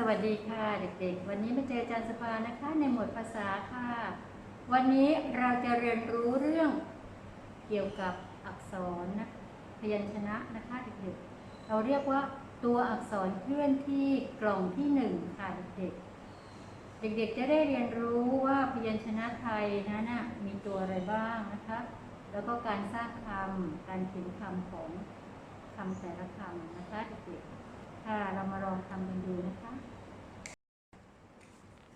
สวัสดีค่ะเด็กๆ วันนี้มาเจออาจารย์สภานะคะในหมวดภาษาค่ะ วันนี้เราจะเรียนรู้เรื่องเกี่ยวกับอักษรนะพยัญชนะนะคะเด็กๆ เราเรียกว่าตัวอักษรเคลื่อนที่กล่องที่หนึ่งค่ะเด็กๆ เด็กๆจะได้เรียนรู้ว่าพยัญชนะไทยนั้นนะมีตัวอะไรบ้างนะคะ แล้วก็การสร้างคำการเขียนคำของคำแต่ละคำนะคะเด็กๆ ค่ะ เรามาลองทำกันดูนะคะ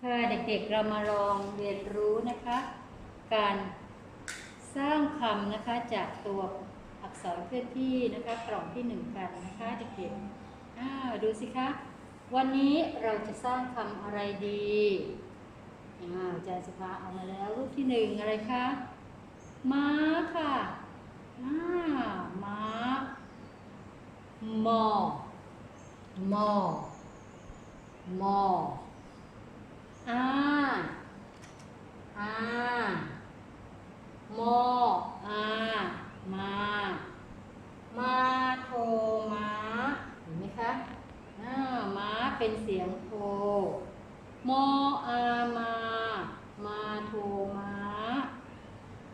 ค่ะเด็กๆเรามาลองเรียนรู้นะคะ การสร้างคำนะคะจากตัวอักษรเคลื่อนที่นะคะกล่องที่หนึ่งกันนะคะเด็กๆอ้าวดูสิคะวันนี้เราจะสร้างคำอะไรดีอ้าวอาจารย์สภาเอามาแล้วรูปที่หนึ่งอะไรคะม้าค่ะอ้าม้ามอ มอ มออาอามออามา มาโทมาเห็นไหมคะอ่าม้าเป็นเสียงโทมออามา มาโทมา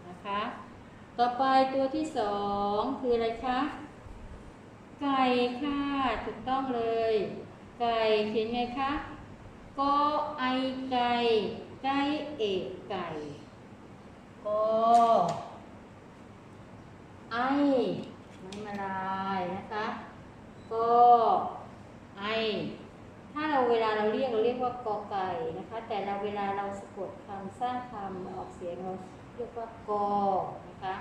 นะคะ ต่อไปตัวที่สองคืออะไรคะ ไก่ค่ะ ถูกต้องเลย ไก่เขียนไงคะกอไอไก่ไก่เอกไก่กอไอไม่มาลายนะคะกอไอถ้าเราเวลาเราเรียกเราเรียกว่ากอไก่นะคะ แต่เราเวลาเราสะกดคำสร้างคำออกเสียงเราเรียกว่ากอนะคะ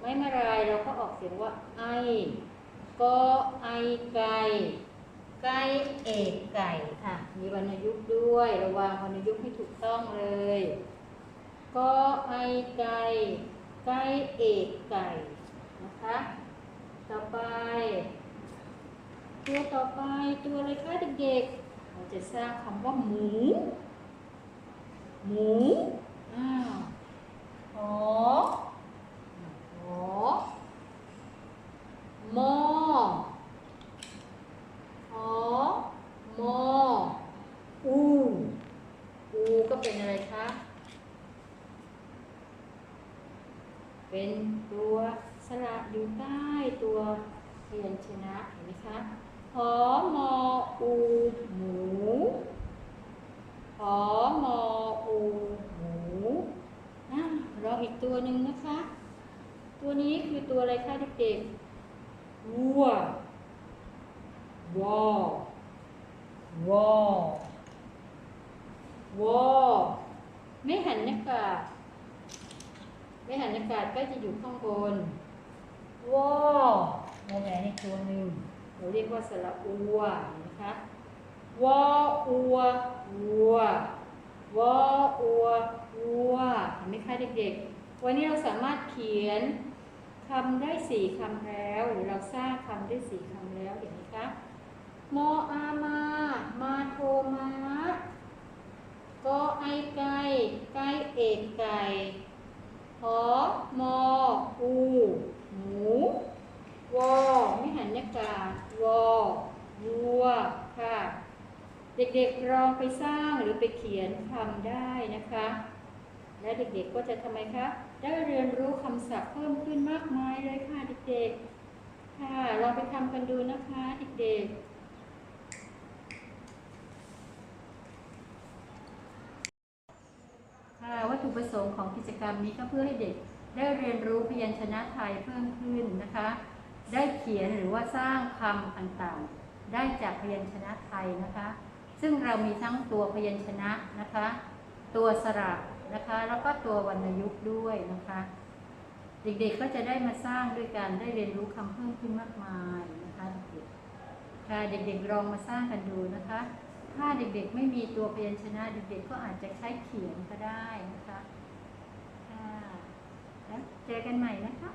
ไม่มาลายเราก็ออกเสียงว่าไอ ก็ไอไก่ ไก่เอกไก่ค่ะ มีวรรณยุกต์ด้วย ระวังวรรณยุกต์ให้ถูกต้องเลยก็ไอไก่ ไก่เอกไก่ นะคะ ต่อไป ตัวต่อไปตัวอะไรคะเด็กๆ เราจะสร้างคำว่าหมู หมูอ้าวหอหอ มอ หอ มอ อู อูก็เป็นอะไรคะ เป็นตัวสระอยู่ใต้ตัวพยัญชนะเห็นไหมคะหอมออูหมูหอมออูหมูอะลองอีกตัวหนึ่งนะคะ ตัวนี้คือตัวอะไรคะเด็กๆวัววอวอวอไม่หันอากา ศไม่หันอากาศก็จะอยู่ข้างบนวอวอแหวนอีกตัวหนึ่งเราเรียกว่าสระอัวนะคะวออัววัววออัววัวเห็นไหมคะเด็กๆ วันนี้เราสามารถเขียนคำได้สี่คำแล้ว หรือเราสร้างคำได้สี่คำแล้วเห็นไหมคะมออามา มาโทมากอไอไก่ไก่เอกไก่หอ มออูหมูวอไม่หันยากาศวอวัวค่ะ เด็กๆลองไปสร้างหรือไปเขียนคำได้นะคะ และเด็กๆก็จะทำไมคะได้เรียนรู้คำศัพท์เพิ่มขึ้นมากมายเลยค่ะเด็กๆ ค่ะเราไปทำกันดูนะคะเด็กๆค่ะวัตถุประสงค์ของกิจกรรมนี้ก็เพื่อให้เด็ก ได้เรียนรู้พยัญชนะไทยเพิ่มขึ้นนะคะ ได้เขียนหรือว่าสร้างคำต่างๆ ได้จากพยัญชนะไทยนะคะ ซึ่งเรามีทั้งตัวพยัญชนะนะคะ ตัวสระนะคะแล้วก็ตัววรรณยุกต์ด้วยนะคะ เด็กๆก็จะได้มาสร้างด้วยกันได้เรียนรู้คำเพิ่มขึ้นมากมายนะคะเด็กๆค่ะเด็กๆลองมาสร้างกันดูนะคะ ถ้าเด็กๆไม่มีตัวพยัญชนะเด็กๆก็อาจจะใช้เขียนก็ได้นะคะค่ะ แล้วเจอกันใหม่นะคะ